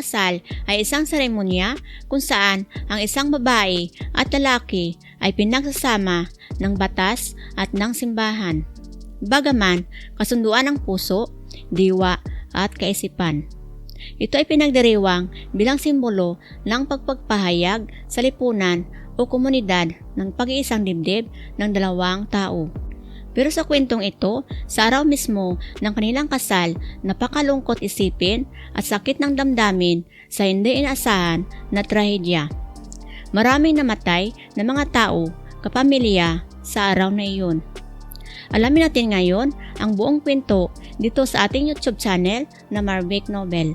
kasal ay isang seremonya kung saan ang isang babae at lalaki ay pinagsasama ng batas at ng simbahan. Bagaman, kasunduan ng puso, diwa at kaisipan. Ito ay pinagdiriwang bilang simbolo ng pagpagpahayag sa lipunan o komunidad ng pag-iisang dibdib ng dalawang tao. Pero sa kwentong ito, sa araw mismo ng kanilang kasal, napakalungkot isipin at sakit ng damdamin sa hindi inaasahan na trahedya. Maraming namatay na mga tao, kapamilya sa araw na iyon. Alamin natin ngayon ang buong kwento dito sa ating YouTube channel na Marvick Nobel.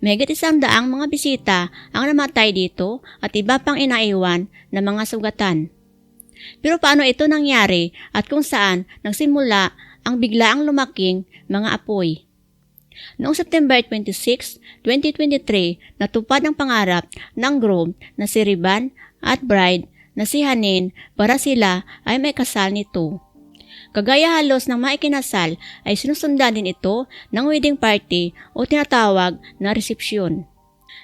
Megit isang daang mga bisita ang namatay dito at iba pang inaiwan na mga sugatan. Pero paano ito nangyari at kung saan nagsimula ang biglaang lumaking mga apoy? Noong September 26, 2023, natupad ang pangarap ng groom na si Riban at bride na si Hanin para sila ay may kasal nito. Kagaya halos ng maikinasal ay sinusundan din ito ng wedding party o tinatawag na resepsyon.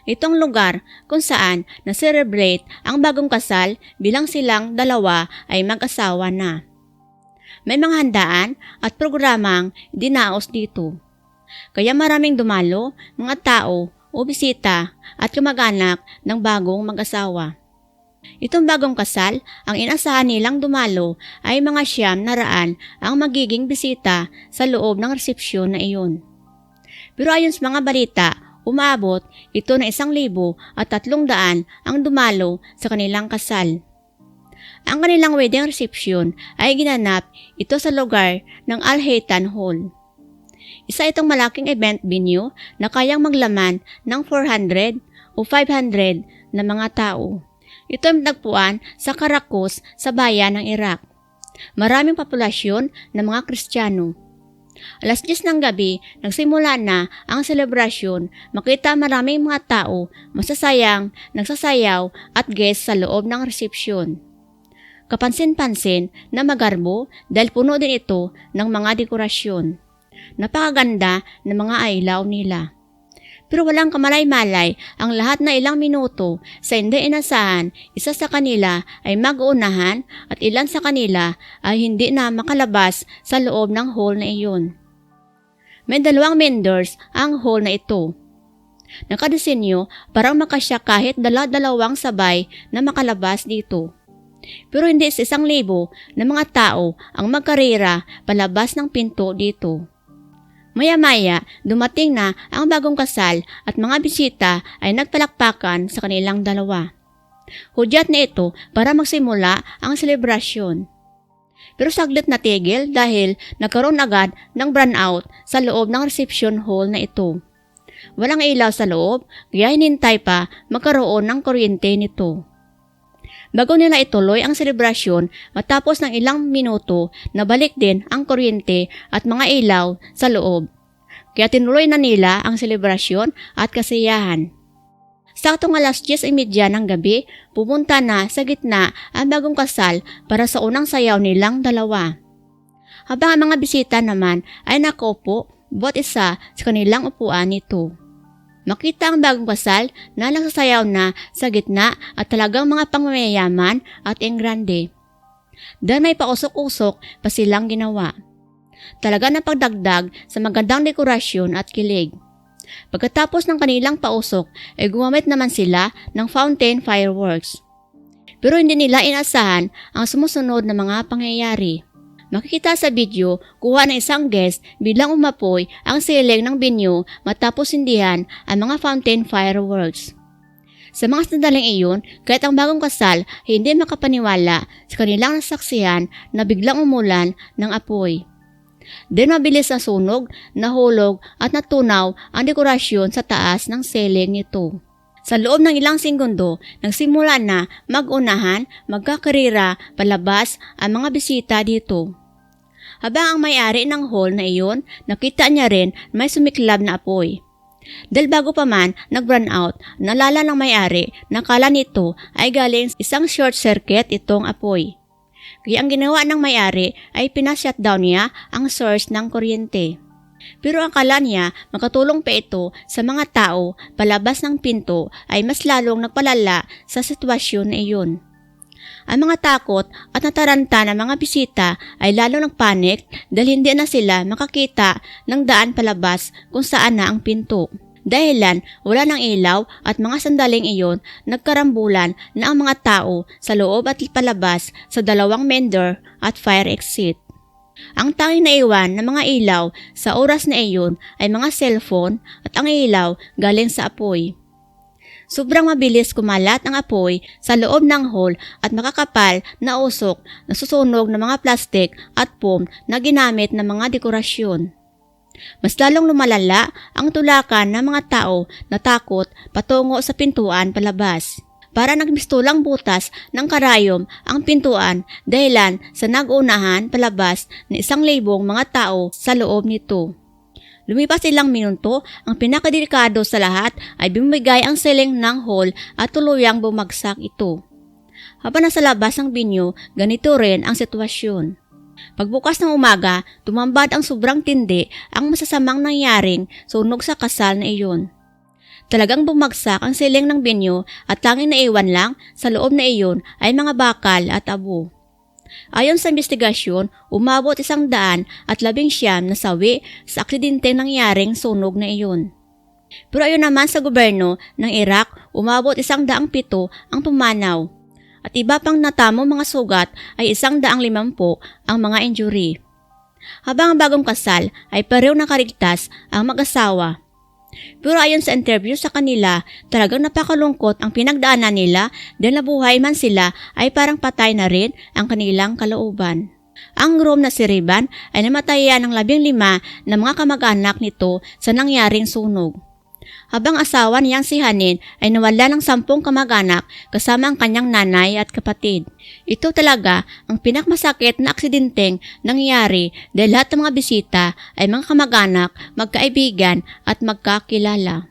Itong lugar kung saan na-celebrate ang bagong kasal bilang silang dalawa ay mag-asawa na. May mga handaan at programang dinaos dito. Kaya maraming dumalo, mga tao o bisita at kamag-anak ng bagong mag-asawa. Itong bagong kasal, ang inasahan nilang dumalo ay mga siyam na raan ang magiging bisita sa loob ng resepsyon na iyon. Pero ayon sa mga balita, umabot ito na isang libo at tatlong daan ang dumalo sa kanilang kasal. Ang kanilang wedding reception ay ginanap ito sa lugar ng Al-Haytan Hall. Isa itong malaking event venue na kayang maglaman ng 400 o 500 na mga tao. Ito ay nagpuan sa Caracas sa bayan ng Iraq. Maraming populasyon ng mga Kristiyano. Alas 10 ng gabi, nagsimula na ang selebrasyon. Makita maraming mga tao, masasayang, nagsasayaw at guest sa loob ng resepsyon. Kapansin-pansin na magarbo dahil puno din ito ng mga dekorasyon. Napakaganda ng mga ilaw nila. Pero walang kamalay-malay ang lahat na ilang minuto sa hindi inasahan, isa sa kanila ay mag-uunahan at ilan sa kanila ay hindi na makalabas sa loob ng hall na iyon. May dalawang vendors ang hall na ito. Nakadesenyo para makasya kahit dala-dalawang sabay na makalabas dito. Pero hindi sa isang libo na mga tao ang magkarera palabas ng pinto dito. Maya-maya, dumating na ang bagong kasal at mga bisita ay nagpalakpakan sa kanilang dalawa. Hudyat na ito para magsimula ang selebrasyon. Pero saglit na tigil dahil nagkaroon agad ng burnout sa loob ng reception hall na ito. Walang ilaw sa loob, kaya hinintay pa magkaroon ng kuryente nito. Bago nila ituloy ang selebrasyon, matapos ng ilang minuto, nabalik din ang kuryente at mga ilaw sa loob. Kaya tinuloy na nila ang selebrasyon at kasiyahan. Saktong alas 10.30 ng gabi, pupunta na sa gitna ang bagong kasal para sa unang sayaw nilang dalawa. Habang ang mga bisita naman ay nakaupo, bot isa sa kanilang upuan nito. Makita ang bagong kasal na nagsasayaw na sa gitna at talagang mga pangmayayaman at engrande. Dahil may pausok-usok pa silang ginawa. Talaga na pagdagdag sa magandang dekorasyon at kilig. Pagkatapos ng kanilang pausok ay gumamit naman sila ng fountain fireworks. Pero hindi nila inasahan ang sumusunod na mga pangyayari. Makikita sa video, kuha ng isang guest bilang umapoy ang siling ng venue matapos hindihan ang mga fountain fireworks. Sa mga sandaling iyon, kahit ang bagong kasal hindi makapaniwala sa kanilang nasaksihan na biglang umulan ng apoy. Then mabilis ang sunog, nahulog at natunaw ang dekorasyon sa taas ng ceiling nito. Sa loob ng ilang segundo, nagsimula na mag-unahan, magkakarira, palabas ang mga bisita dito. Habang ang may-ari ng hall na iyon, nakita niya rin may sumiklab na apoy. Dahil bago pa man nag-run out, nalala ng may-ari na kala nito ay galing isang short circuit itong apoy. Kaya ang ginawa ng may-ari ay pinashutdown niya ang source ng kuryente. Pero ang kala niya makatulong pa ito sa mga tao palabas ng pinto ay mas lalong nagpalala sa sitwasyon na iyon. Ang mga takot at nataranta ng mga bisita ay lalo nagpanik dahil hindi na sila makakita ng daan palabas kung saan na ang pinto. Dahilan wala ng ilaw at mga sandaling iyon nagkarambulan na ang mga tao sa loob at palabas sa dalawang mender at fire exit. Ang tanging naiwan ng mga ilaw sa oras na iyon ay mga cellphone at ang ilaw galing sa apoy. Sobrang mabilis kumalat ang apoy sa loob ng hall at makakapal na usok na susunog ng mga plastik at foam na ginamit ng mga dekorasyon. Mas lalong lumalala ang tulakan ng mga tao na takot patungo sa pintuan palabas. Para nagmistulang butas ng karayom ang pintuan dahilan sa nagunahan palabas ng isang libong mga tao sa loob nito. Lumipas ilang minuto, ang pinakadelikado sa lahat ay bumigay ang siling ng hall at tuluyang bumagsak ito. Habang nasa labas ng binyo, ganito rin ang sitwasyon. Pagbukas ng umaga, tumambad ang sobrang tindi ang masasamang nangyaring sunog sa kasal na iyon. Talagang bumagsak ang siling ng binyo at tanging naiwan lang sa loob na iyon ay mga bakal at abo. Ayon sa investigasyon, umabot isang daan at labing siyam na sawi sa aksidente nangyaring sunog na iyon. Pero ayon naman sa gobyerno ng Iraq, umabot isang daang pito ang pumanaw at iba pang natamo mga sugat ay isang daang limampu ang mga injury. Habang ang bagong kasal ay pareho nakarigtas ang mag-asawa. Pero ayon sa interview sa kanila, talagang napakalungkot ang pinagdaanan nila dahil nabuhay man sila ay parang patay na rin ang kanilang kalooban. Ang groom na si Riban ay namatayan ng labing lima na mga kamag-anak nito sa nangyaring sunog. Habang asawa niyang si Hanin ay nawala ng sampung kamag-anak kasama ang kanyang nanay at kapatid. Ito talaga ang pinakmasakit na aksidenteng nangyari dahil lahat ng mga bisita ay mga kamag-anak, magkaibigan at magkakilala.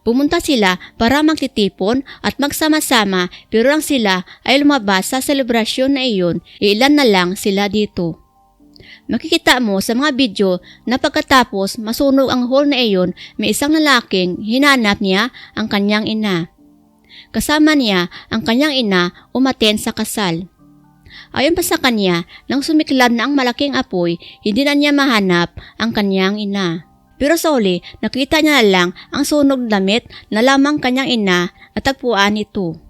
Pumunta sila para magtitipon at magsama-sama pero lang sila ay lumabas sa selebrasyon na iyon, ilan na lang sila dito. Makikita mo sa mga video na pagkatapos masunog ang hall na iyon, may isang lalaking hinanap niya ang kanyang ina. Kasama niya ang kanyang ina umaten sa kasal. Ayon pa sa kanya, nang sumiklab na ang malaking apoy, hindi na niya mahanap ang kanyang ina. Pero sa uli, nakita niya na lang ang sunog damit na lamang kanyang ina at tagpuan ito.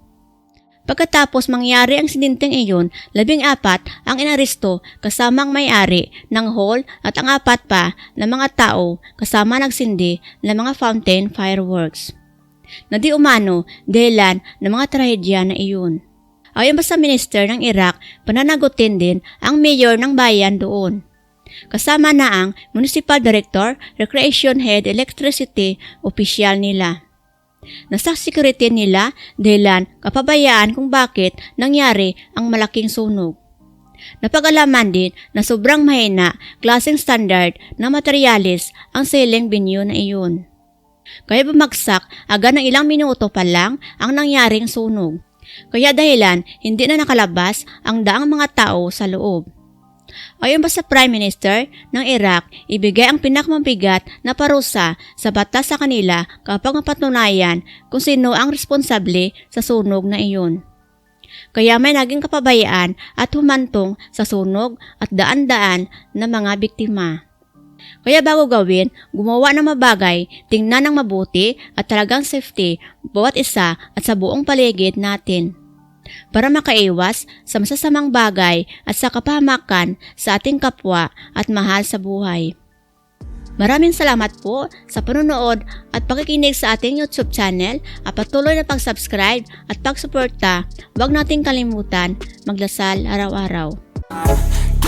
Pagkatapos mangyari ang sininteng iyon, labing apat ang inaresto kasama ang may-ari ng hall at ang apat pa na mga tao kasama nagsindi ng mga fountain fireworks. Na di umano dahilan ng mga trahedya na iyon. Ayon pa sa minister ng Iraq, pananagutin din ang mayor ng bayan doon. Kasama na ang municipal director, recreation head, electricity, opisyal nila. Nasa security nila dahilan kapabayaan kung bakit nangyari ang malaking sunog. Napag-alaman din na sobrang mahina klaseng standard na materyales ang selling venue na iyon. Kaya bumagsak agad ng ilang minuto pa lang ang nangyaring sunog. Kaya dahilan hindi na nakalabas ang daang mga tao sa loob. Ayon pa sa Prime Minister ng Iraq, ibigay ang pinakamabigat na parusa sa batas sa kanila kapag mapatunayan kung sino ang responsable sa sunog na iyon. Kaya may naging kapabayaan at humantong sa sunog at daan-daan na mga biktima. Kaya bago gawin, gumawa ng mabagay, tingnan ng mabuti at talagang safety bawat isa at sa buong paligid natin para makaiwas sa masasamang bagay at sa kapahamakan sa ating kapwa at mahal sa buhay. Maraming salamat po sa panonood at pakikinig sa ating YouTube channel at patuloy na pag-subscribe at pagsuporta. Huwag nating kalimutan magdasal araw-araw.